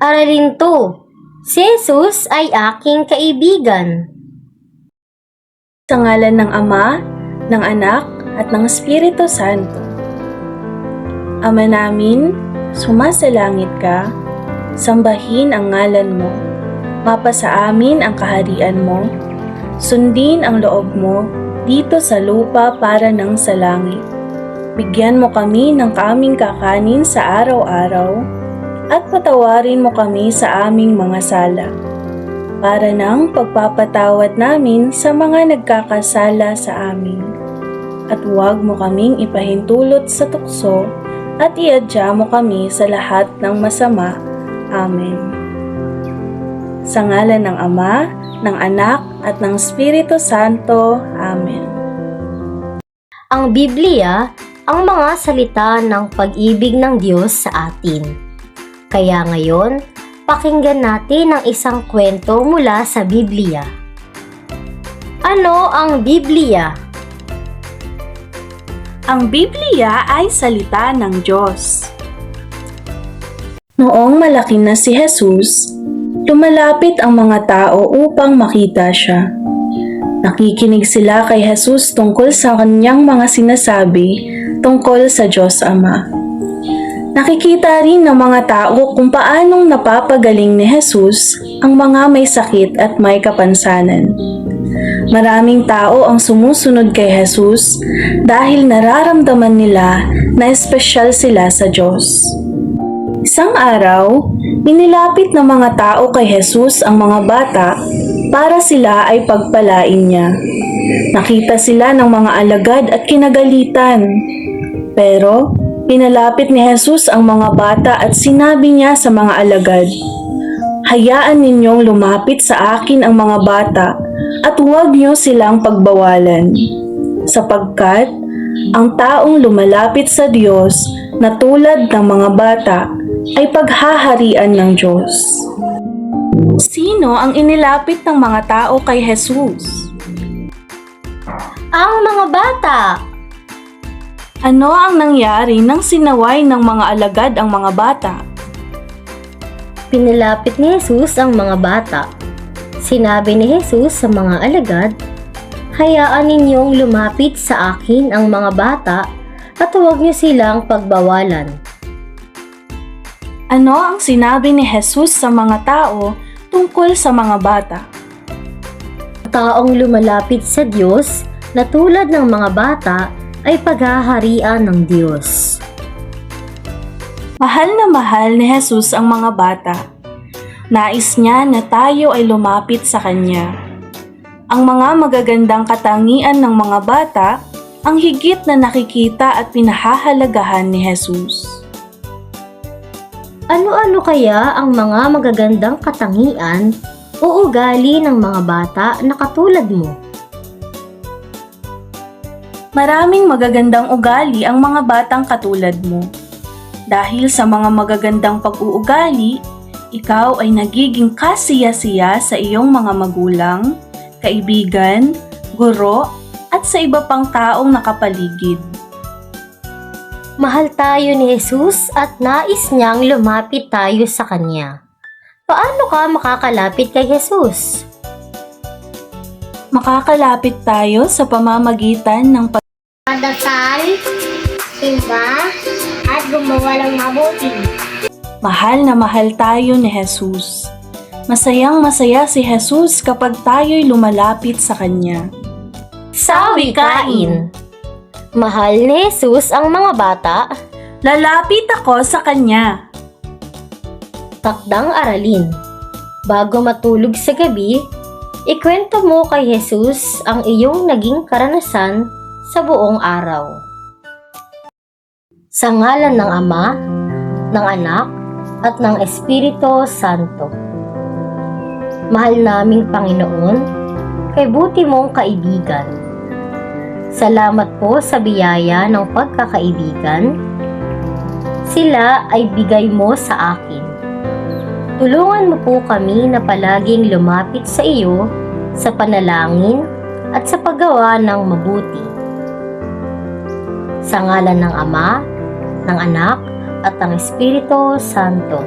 Aralin to, si Jesus ay aking kaibigan. Sa ngalan ng Ama, ng Anak, at ng Espiritu Santo. Ama namin, sumasalangit ka, sambahin ang ngalan mo, mapasa amin ang kaharian mo, sundin ang loob mo dito sa lupa para ng sa langit. Bigyan mo kami ng kaming kakanin sa araw-araw at patawarin mo kami sa aming mga sala para ng pagpapatawad namin sa mga nagkakasala sa amin. At huwag mo kaming ipahintulot sa tukso at iadya mo kami sa lahat ng masama. Amen. Sa ngalan ng Ama, ng Anak, at ng Espiritu Santo. Amen. Ang Biblia, ang mga salita ng pag-ibig ng Diyos sa atin. Kaya ngayon, pakinggan natin ang isang kwento mula sa Biblia. Ano ang Biblia? Ang Biblia ay salita ng Diyos. Noong malaki na si Jesus, lumalapit ang mga tao upang makita siya. Nakikinig sila kay Jesus tungkol sa kanyang mga sinasabi tungkol sa Diyos Ama. Nakikita rin ng mga tao kung paanong napapagaling ni Jesus ang mga may sakit at may kapansanan. Maraming tao ang sumusunod kay Jesus dahil nararamdaman nila na espesyal sila sa Diyos. Isang araw, inilapit ng mga tao kay Jesus ang mga bata para sila ay pagpalain niya. Nakita sila ng mga alagad at kinagalitan. Pero, pinalapit ni Jesus ang mga bata at sinabi niya sa mga alagad, Hayaan ninyong lumapit sa akin ang mga bata at huwag niyo silang pagbawalan. Sapagkat ang taong lumalapit sa Diyos na tulad ng mga bata ay paghaharian ng Diyos. Sino ang inilapit ng mga tao kay Jesus? Ang mga bata! Ano ang nangyari nang sinaway ng mga alagad ang mga bata? Pinalapit ni Jesus ang mga bata. Sinabi ni Jesus sa mga alagad, Hayaan ninyong lumapit sa akin ang mga bata at huwag niyo silang pagbawalan. Ano ang sinabi ni Jesus sa mga tao tungkol sa mga bata? Taong lumalapit sa Diyos na tulad ng mga bata ay paghaharian ng Diyos. Mahal na mahal ni Jesus ang mga bata. Nais niya na tayo ay lumapit sa Kanya. Ang mga magagandang katangian ng mga bata ang higit na nakikita at pinahahalagahan ni Jesus. Ano-ano kaya ang mga magagandang katangian o ugali ng mga bata na katulad mo? Maraming magagandang ugali ang mga batang katulad mo. Dahil sa mga magagandang pag-uugali, ikaw ay nagiging kasiya-siya sa iyong mga magulang, kaibigan, guro, at sa iba pang taong nakapaligid. Mahal tayo ni Jesus at nais niyang lumapit tayo sa Kanya. Paano ka makakalapit kay Jesus? Makakalapit tayo sa pamamagitan ng pag- Padasal, simba, at gumawa ng mabuti. mahal na mahal tayo ni Jesus. Masayang masaya si Jesus kapag tayo'y lumalapit sa Kanya. Sa wikain. Mahal ni Jesus ang mga bata, Lalapit ako sa Kanya. takdang aralin. Bago matulog sa gabi, ikwento mo kay Jesus ang iyong naging karanasan sa buong araw. Sa ngalan ng Ama, ng Anak, at ng Espiritu Santo. Mahal naming Panginoon, kay buti mong kaibigan. Salamat po sa biyaya ng pagkakaibigan. Sila ay bigay mo sa akin. Tulungan mo po kami na palaging lumapit sa iyo sa panalangin at sa paggawa ng mabuti. Sa ngalan ng Ama, ng Anak, at ng Espiritu Santo.